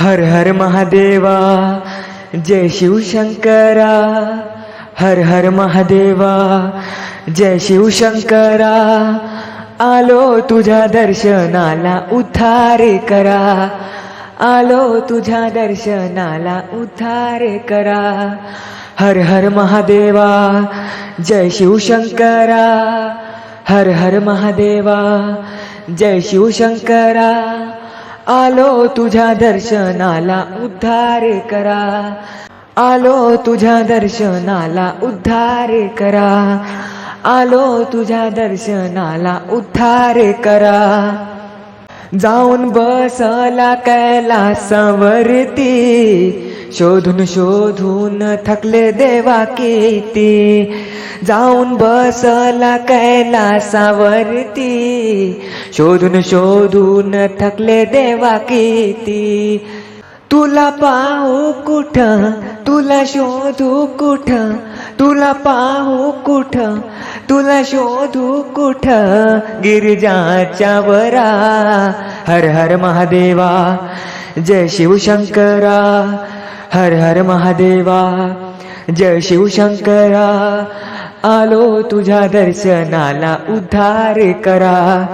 हर हर महादेवा, जय शिवशंकरा हर हर महादेवा, जय शिवशंकरा आलो तुझ्या दर्शनाला उद्धार करा। आलो तुझ्या दर्शनाला उद्धार करा। हर हर महादेवा, जय शिवशंकरा हर हर महादेवा, जय शिवशंकरा आलो तुझ्या दर्शनाला उद्धार करा. आलो तुझ्या दर्शनाला उद्धार करा. आलो तुझ्या दर्शनाला उद्धार करा. जाऊन बसला कैलासावरती. शोधून शोधून थकले देवा किती. जाऊन बसला कैलासावरती. शोधून शोधून थकले देवा किती. तुला पाहू कुठं? तुला शोधू कुठ? तुला पाहू कुठ? तुला शोधू कुठ? गिरिजाच्या वरा. हर हर महादेवा जय शिवशंकरा. हर हर महादेवा जय शिवशंकरा. आलो तुझ्या दर्शनाला उद्धार करा.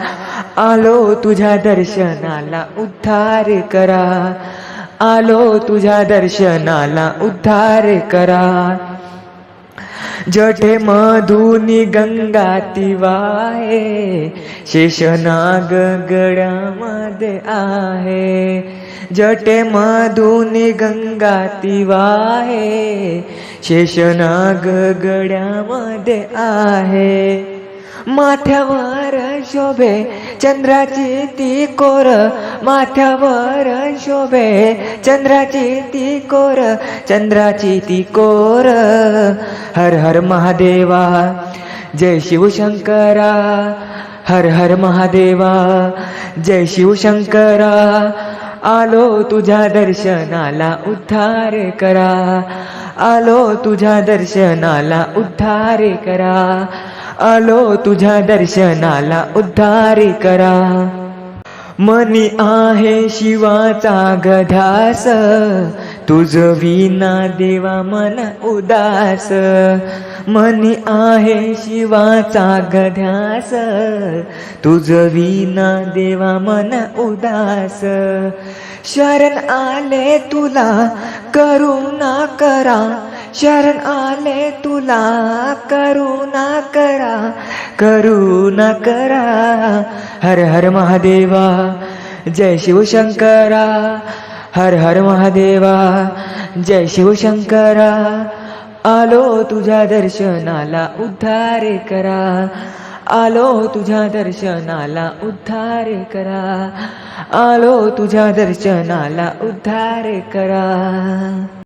आलो तुझ्या दर्शनाला उद्धार करा. आलो तुझ्या दर्शनाला उद्धार करा. जठे मधुनी गंगा तिवाहे शेषनाग गडामध्ये आहे. जटे मधुनी गंगा तिवाहे शेषनाग गड्यामध्ये आहे. माथ्यावर शोभे, चंद्राची ती कोर, माथ्यावर शोभे, चंद्राची ती कोर, चंद्राची ती कोर. हर हर महादेवा, जय शिवशंकरा हर हर महादेवा, जय शिवशंकरा आलो तुझ्या दर्शनाला उद्धार करा. आलो तुझ्या दर्शनाला उद्धार करा. आलो तुझ्या दर्शनाला उद्धार करा. मनी आहे शिवाचा गधास. तुझ विना देवा मन उदास. मनी आहे शिवाचा गध्यास तुझ विना देवा मन उदास. शरण आले तुला करू ना करा. शरण आले तुला करुणा करा करुणा करा हर हर महादेवा, जय शिवशंकरा हर हर महादेवा, जय शिवशंकरा आलो तुझ्या दर्शनाला उद्धार करा। आलो तुझ्या दर्शनाला उद्धार करा। आलो तुझ्या दर्शनाला उद्धार करा।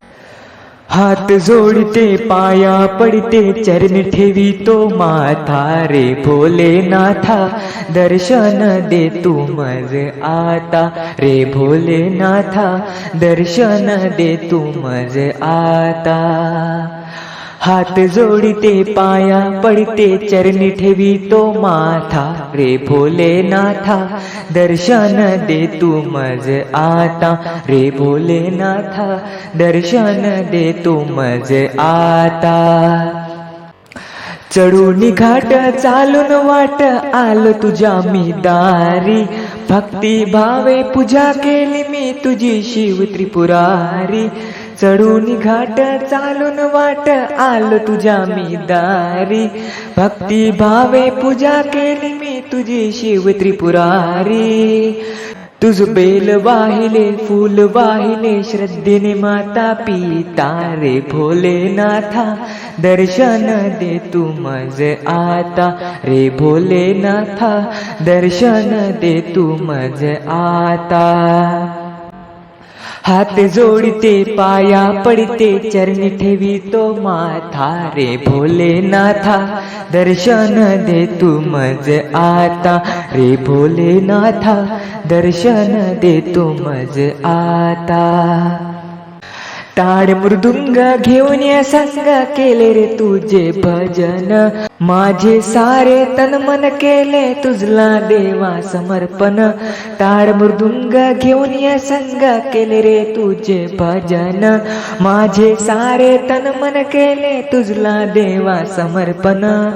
हात जोडते पाया पडते चरण ठेवी तो माथा. रे भोलेनाथा दर्शन दे तू मज आता. रे भोलेनाथा दर्शन दे तू मज आता. हात जोडीते पाया पडते चरणी ठेवी तो माथा. रे भोलेनाथा दर्शन दे तू मज आता. रे भोलेनाथा दर्शन दे तू मज आता. चढून घाट चालून वाट आलो तुझ्या मी दारी. भक्ती भावे पूजा केली मी तुझी शिव त्रिपुरारी. चढून घाट चालून वाट आलो तुझ्या मी दारी. भक्ती भावे पूजा केली मी तुझी शिव त्रिपुरारी. तुझ बेल वाहिले फूल वाहिले श्रद्धेने माता पिता रे भोलेनाथा. दर्शन दे तू मज आता रे भोलेनाथा. दर्शन दे तू मज आता. हात जोडते पाया पडते चरणी ठेवी तो माथा. रे भोलेनाथा दर्शन दे तू मज आता. रे भोलेनाथा दर्शन दे तू मज आता. टाळ मृदुंग घेऊन या संग केले रे तुझे भजन. माझे सारे तन मन केले तुझला देवा समर्पण. टाळ मृदुंग घेऊन या संग केले रे तुझे भजन. माझे सारे तन मन केले तुझला देवा समर्पण.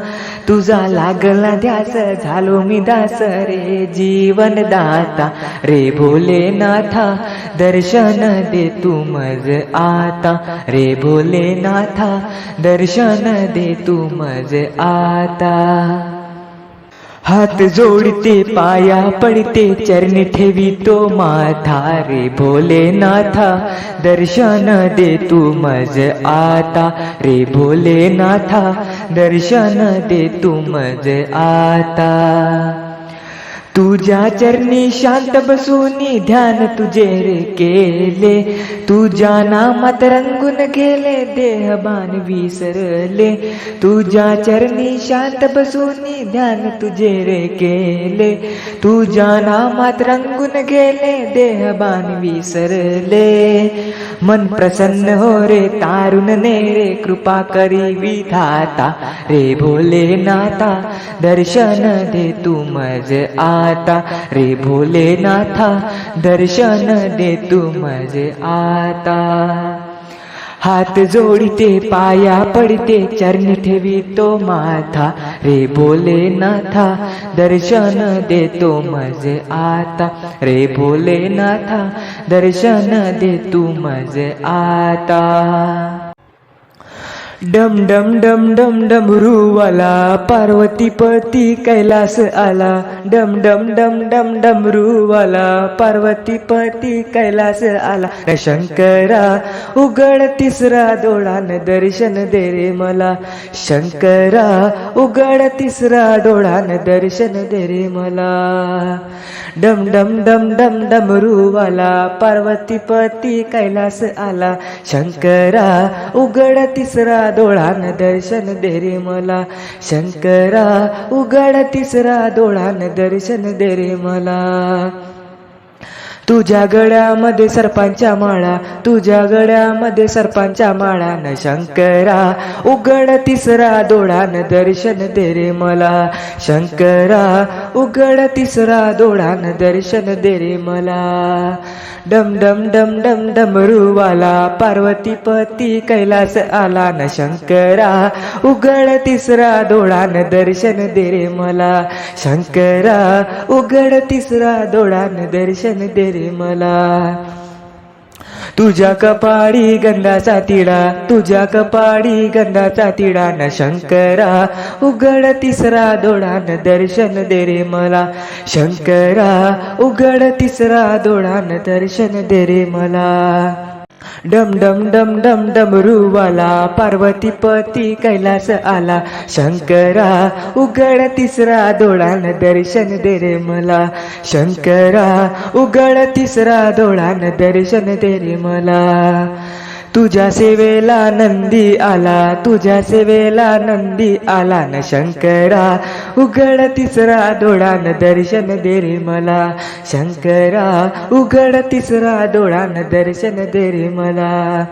तुझा लागला ध्यास झालो मी दास रे जीवन दाता रे भोलेनाथा दर्शन दे तू मज आ. आता. रे भोलेनाथा दर्शन दे तू मज आता. हात जोडते पाया पडते चरणी ठेवी तो माथा. रे भोलेनाथा दर्शन दे तू मज आता. रे भोलेनाथा दर्शन दे तू मज आता. तुझ्या चरणी शांत बसूनी ध्यान तुझे रे केले. तुझ्या नामात रंगून गेले देहबान विसरले. तुझ्या चरणी शांत बसूनी ध्यान तुझे रे केले. तुझ्या नामात रंगून गेले देहबान विसरले. मन प्रसन्न हो रे तारुण ने रे कृपा करी विधाता. रे भोले नाता दर्शन दे तू मज आता रे भोलेनाथा दर्शन दे तू मजे आता. हात जोडते पाया पडते चरण ठेवी तो माथा. रे भोलेनाथा दर्शन देतो मजे आता. रे भोलेनाथा दर्शन दे तू मजे आता. डम डम डम डम डमरूवाला पार्वती पार्वतीपती कैलास आला डम डम डम डम डमरूवाला पार्वती पार्वतीपती कैलास आला शंकरा उघड तिसरा डोळान दर्शन दे रे मला शंकरा उघड तिसरा डोळान दर्शन दे रे मला डम डम डम डम डमरूवाला पार्वती पार्वतीपती कैलास आला शंकरा उघड तिसरा डोळान दर्शन दे रे मला. शंकरा उघड तिसरा डोळान दर्शन दे रे मला. तुझ्या गळ्यामध्ये सरपांच्या माळा तुझ्या गळ्यामध्ये सरपांच्या माळा न शंकरा उघड तिसरा डोळान दर्शन दे रे मला. शंकरा उघड तिसरा डोळान दर्शन दे रे मला. डम डम डम डम डमरूवाला पार्वती पती कैलास आला न शंकरा. उघड तिसरा डोळान दर्शन दे रे मला. शंकरा उघड तिसरा डोळान दर्शन दे रे मला. तुझ्या कपाळी गंधाचा तिडा तुझ्या कपाळी गंधाचा तिडा न शंकरा उघड तिसरा दोडान दर्शन दे रे मला. शंकरा उघड तिसरा दोडान दर्शन दे रे मला. डम डम डम डम डमरूवाला पार्वती पती कैलास आला. शंकरा उघड तिसरा डोळान दर्शन दे रे मला. शंकरा उघड तिसरा डोळान दर्शन दे रे मला. तुझ्या सेवेला नंदी आला तुझ्या सेवेला नंदी आला न शंकरा उघड तिसरा डोळान दर्शन दे रे मला. शंकरा उघड तिसरा डोळान दर्शन दे रे मला.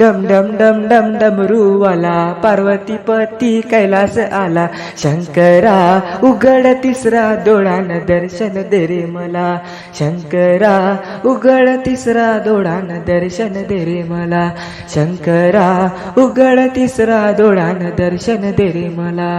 डम डम डम डम डमरूवाला पार्वती पती कैलास आला. शंकरा उघड तिसरा डोळान दर्शन दे रे मला. शंकरा उघड तिसरा डोळान दर्शन दे रे मला. शंकरा उघड तिसरा डोळान दर्शन दे रे मला.